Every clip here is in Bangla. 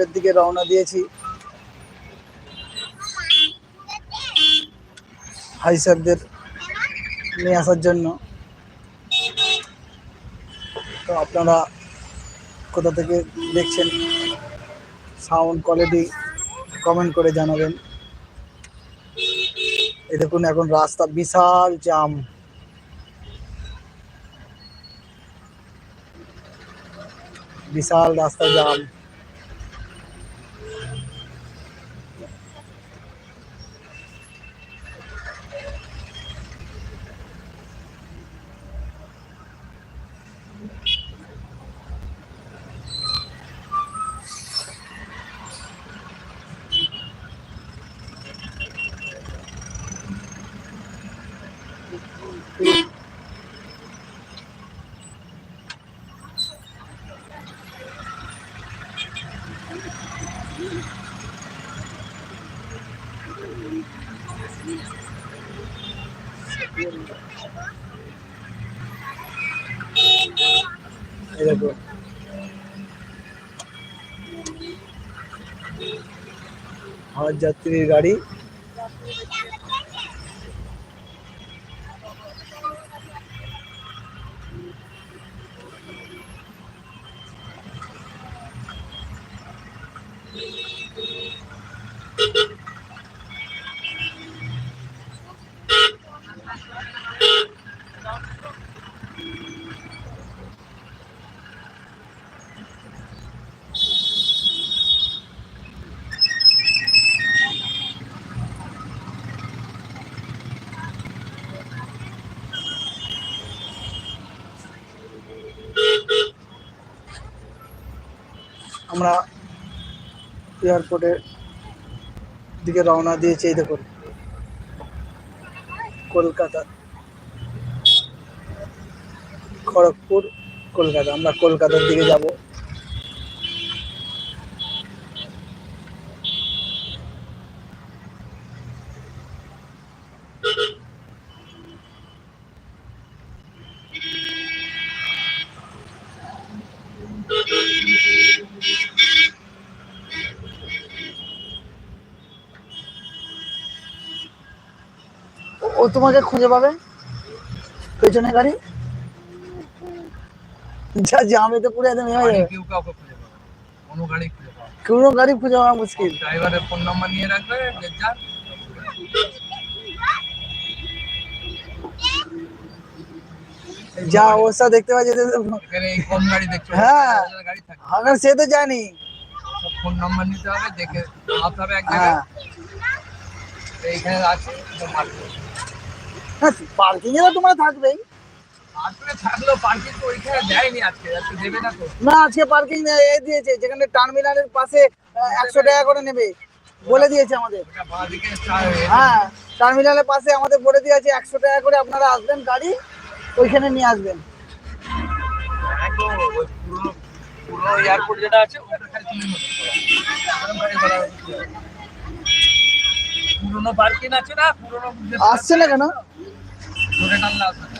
এয়ারপোর্টের দিকে রওনা দিয়েছি। হাই স্যারদের নিয়ে আসার জন্য। তো আপনারা কোথা থেকে দেখছেন সাউন্ড কোয়ালিটি কমেন্ট করে জানাবেন। এ দেখুন, এখন রাস্তা বিশাল জাম। বিশাল রাস্তা জাম। হজ যাত্রীর গাড়ি আমরা এয়ারপোর্টের দিকে রওনা দিয়েছি এই দেখুন। কলকাতা। খড়গপুর কলকাতা। আমরা কলকাতার দিকে যাব। তোমাকে খুঁজে পাবে? পেছনে গাড়ি? যা জামে তো পুরো একদম ইয়ে হয়ে গাড়ি যাবে। কেউ কাউকে খুঁজে পাবে না। কোনো গাড়ি খুঁজে পাবে না। কোনো গাড়ি খুঁজে পাওয়া মুশকিল। ড্রাইভারের ফোন নাম্বার নিয়ে রাখবে যে যার যা অবস্থা দেখতে পাচ্ছি তো- এখানে এই কম গাড়ি দেখছ। হ্যাঁ। হাজার গাড়ি থাকে। আমার সে তো জানি। সব ফোন নাম্বার নিতে হবে দেখে মাপতে হবে এক হ্যাঁ। জায়গায় এইখানে আছে মাপতে পার্কিং এ তো তোমরা থাকবেই। আসলে থাকলেও পার্কিং তো ওইখানে দেয়নি আজকে আজকে দেবে না আজকে পার্কিং এ দিয়েছে যেখানে টার্মিনালের পাশে একশো টাকা করে নেবে। বলে দিয়েছে আমাদের। হ্যাঁ টার্মিনালের পাশে আমাদের বলে দিয়েছে একশো টাকা করে আপনারা আসবেন গাড়ি ওইখানে নিয়ে আসবেন। এয়ারপোর্ট যেটা আছে পুরোনো পার্কিং আছে না পুরোনো আসছে না কেন? ধরে টানলে আসবে না।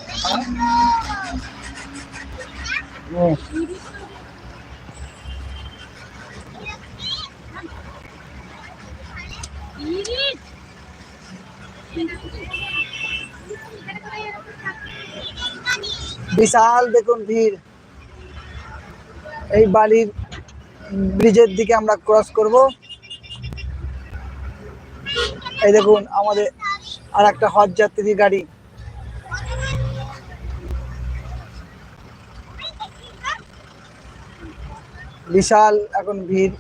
বিশাল দেখুন ভিড়। এই বালির ব্রিজের দিকে আমরা ক্রস করব। এই দেখুন আমাদের আর একটা হজ যাত্রী গাড়ি। বিশাল এখন ভিড়।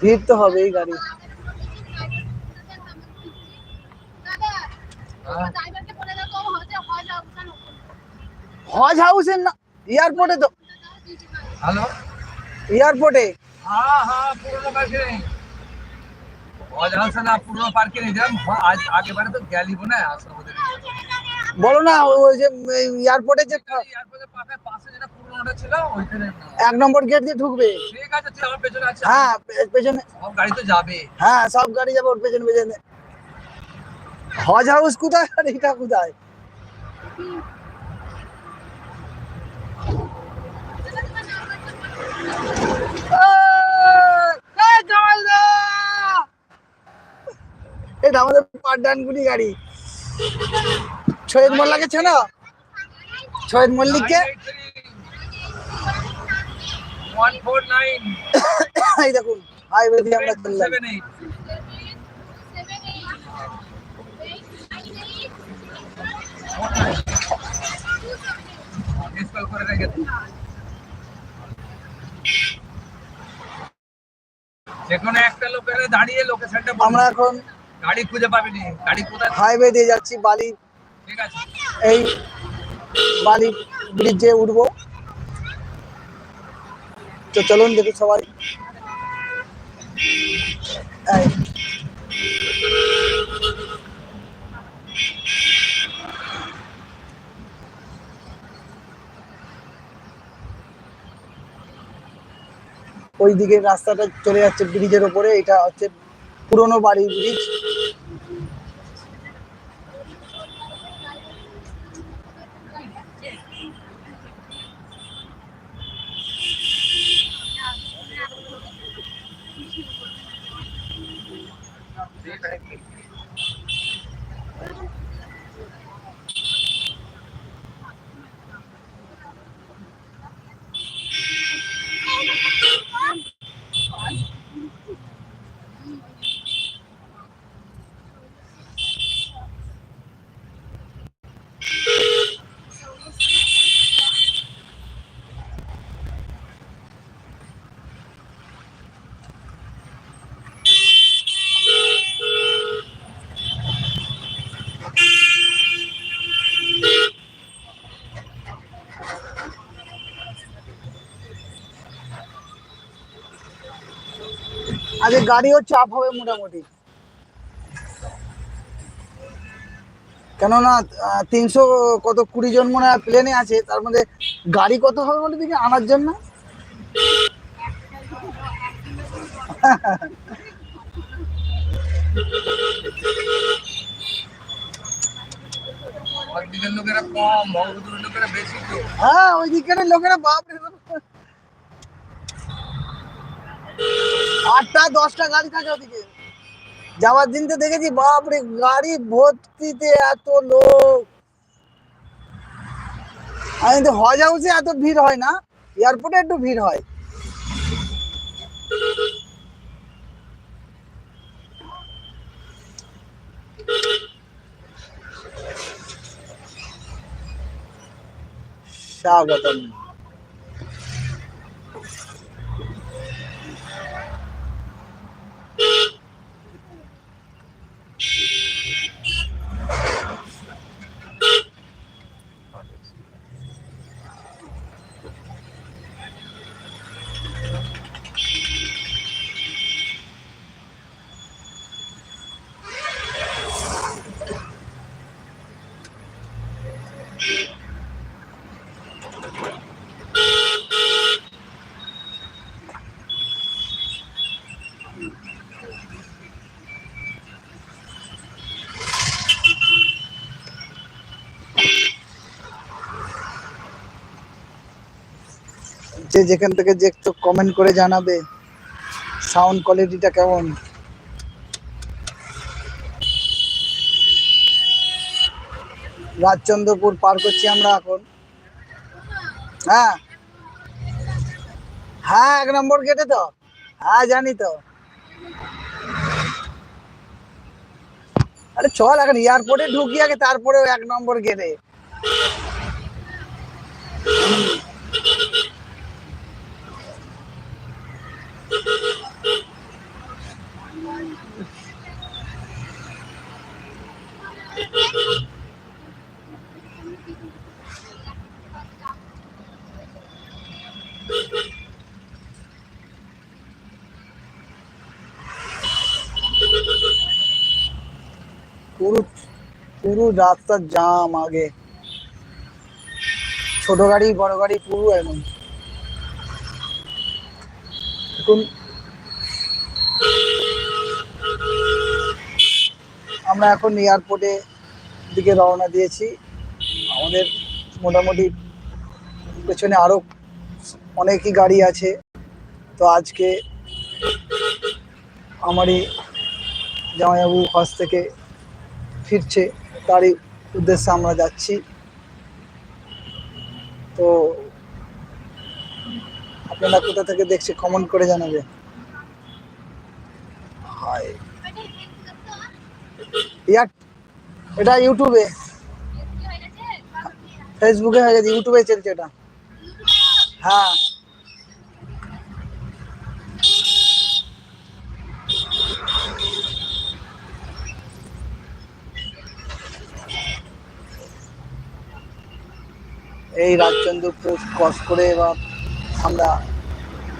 ভিড় তো হবেই গাড়ি। হজ হাউসের না এয়ারপোর্টে তো। হ্যালো। এয়ারপোর্টে? হ্যাঁ হ্যাঁ পুরোনো অজানা পূর্ব পার্কে নিয়ে গেলাম আজ আগে বারে তো গেলি না আসলে ওদের বলো না ওই যে এয়ারপোর্টে যে এক নম্বর গেট দিয়ে ঢুকবে হ্যাঁ পেছনে গাড়ি তো যাবে হ্যাঁ সব গাড়ি যাবে ওর পেছনে পেছনে হজ হাউস কোথায় আর এটা কোথায় জামাল দা এটা আমাদের গাড়ি। সৈয়দ মোল্লাকে চেনো? সৈয়দ মল্লিককে? ওয়ান ফোর নাইন এই দেখুন হাইওয়ে দিয়ে আমরা চললাম। সেভেন এইট মিস কল করে রেখে যেকোনো একটা লোকের দাঁড়িয়ে লোকেশনটা আমরা এখন গাড়ি খুঁজে পাবিনি গাড়ি কোথায়? হাইওয়ে দিয়ে যাচ্ছি বালি। ঠিক আছে। এই বালি ব্রিজে উঠবো। তো চলুন দেখি সবাই। ওই দিকে রাস্তাটা চলে যাচ্ছে ব্রিজের ওপরে এটা হচ্ছে পুরনো বাড়ির ব্রিজ আজকে গাড়িও চাপ হবে মোটামুটি। কেননা তিনশো কত কুড়ি জন মনে হয় প্লেনে আছে তার মধ্যে গাড়ি কত হবে বলে দেখি আনার জন্য? লোকেরা কম লোকেরা বেশি হ্যাঁ ওই দিকের লোকেরা বাপরে বাপ। আটটা, দশটা গাড়ি থাকে ওদিকে। যাওয়ার দিন তো দেখেছি, বাপরে, গাড়ি ভর্তিতে এত লোক। আমি তো হজ হাউসে এত ভিড় হয় না, এয়ারপোর্টে একটু ভিড় হয়। স্বাগতম। যে যেখান থেকে যে একটু কমেন্ট করে জানাবে সাউন্ড কোয়ালিটিটা কেমন? রাজচন্দ্রপুর পার করছি আমরা এখন। হ্যাঁ? হ্যাঁ এক নম্বর গেটে তো। হ্যাঁ জানি তো। আরে চল, এখন এয়ারপোর্টে ঢুকি আগে তারপরে এক নম্বর গেটে পুরো রাস্তার জাম আগে। ছোট গাড়ি, বড় গাড়ি, পুরো একদম এখন আমরা এখন এয়ারপোর্টে দিকে রওনা দিয়েছি। আমাদের মোটামুটি পেছনে আরও অনেকই গাড়ি আছে। তো আজকে আমারই জামাইবাবু হজ থেকে ফিরছে। তারই উদ্দেশ্যে আমরা যাচ্ছি। তো আপনারা কোথা থেকে দেখছি কমেন্ট করে জানাবে। এটা ইউটিউবে। ফেসবুকে হয়ে গেছে? ইউটিউবে চলছে এটা। হ্যাঁ। এই রাজচন্দ্রপুর ক্রস করে এবার আমরা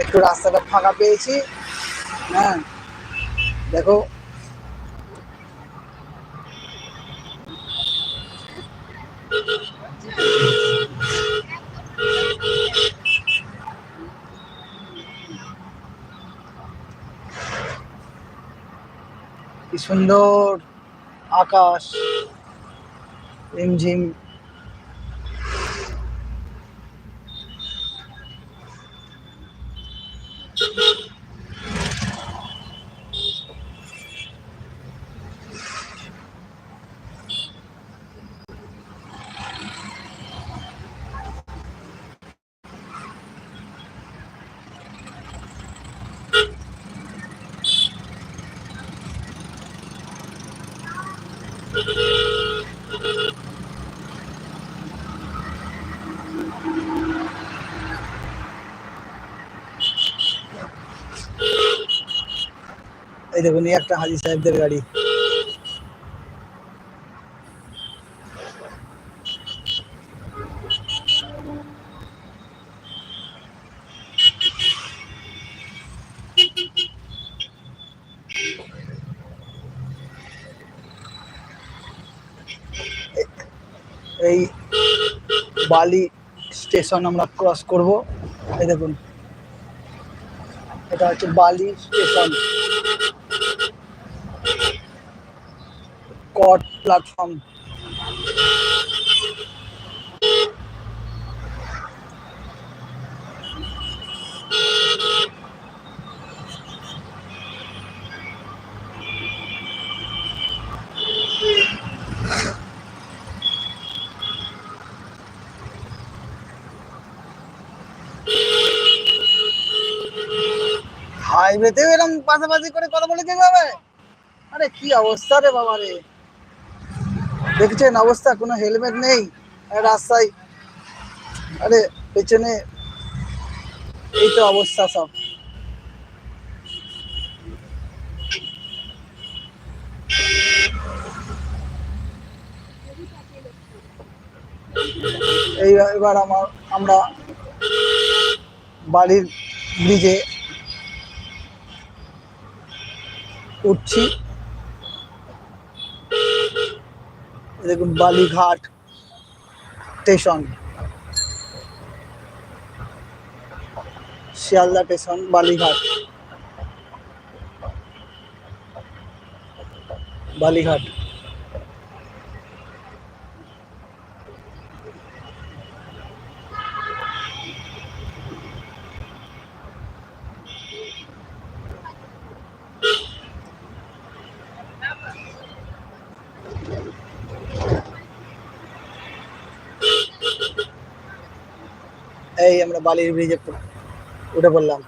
একটু রাস্তাটা ফাঁকা পেয়েছি। হ্যাঁ দেখো। কি সুন্দর আকাশ রিমঝিম এই দেখুন এই একটা হাজি সাহেবদের গাড়ি। এই বালি স্টেশন আমরা ক্রস করব। এই দেখুন। এটা হচ্ছে বালি স্টেশন। কট প্ল্যাটফর্ম। হাইওয়েতেও এরকম পাশাপাশি করে কথা বলে যেতে হবে। আরে কি অবস্থা রে বাবা রে। দেখছেন অবস্থা, কোনো হেলমেট নেই রাস্তায়। আরে পেছনে এই তো অবস্থা সব। এই এবার আমার আমরা বাড়ির ব্রিজে উঠছি দেখুন বালিঘাট স্টেশন। শিয়ালদা স্টেশন বালিঘাট। বালিঘাট এই আমরা বালির ব্রিজে উঠে পড়লাম।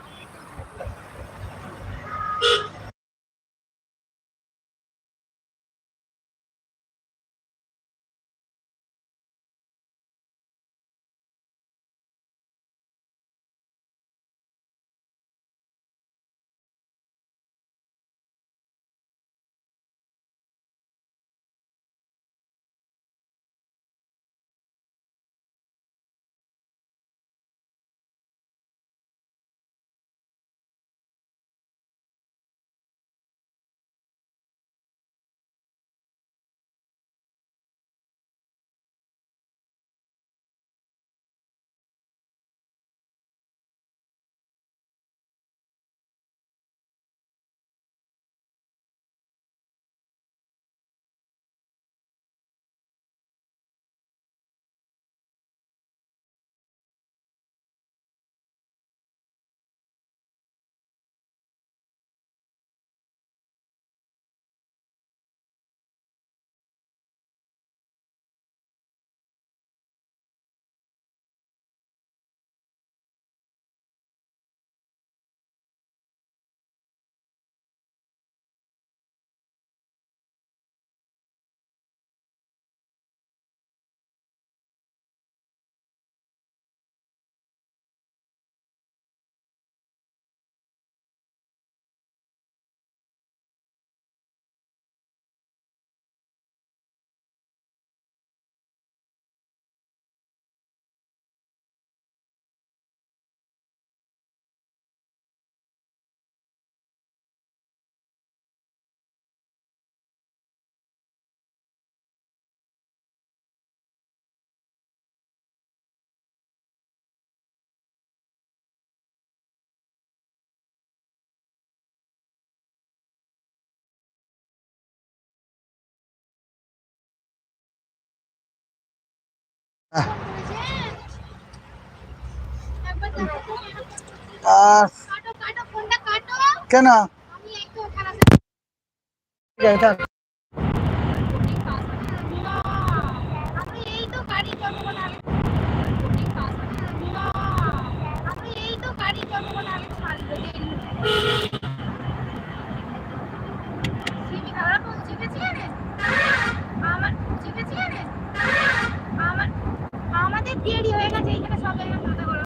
আর কেন?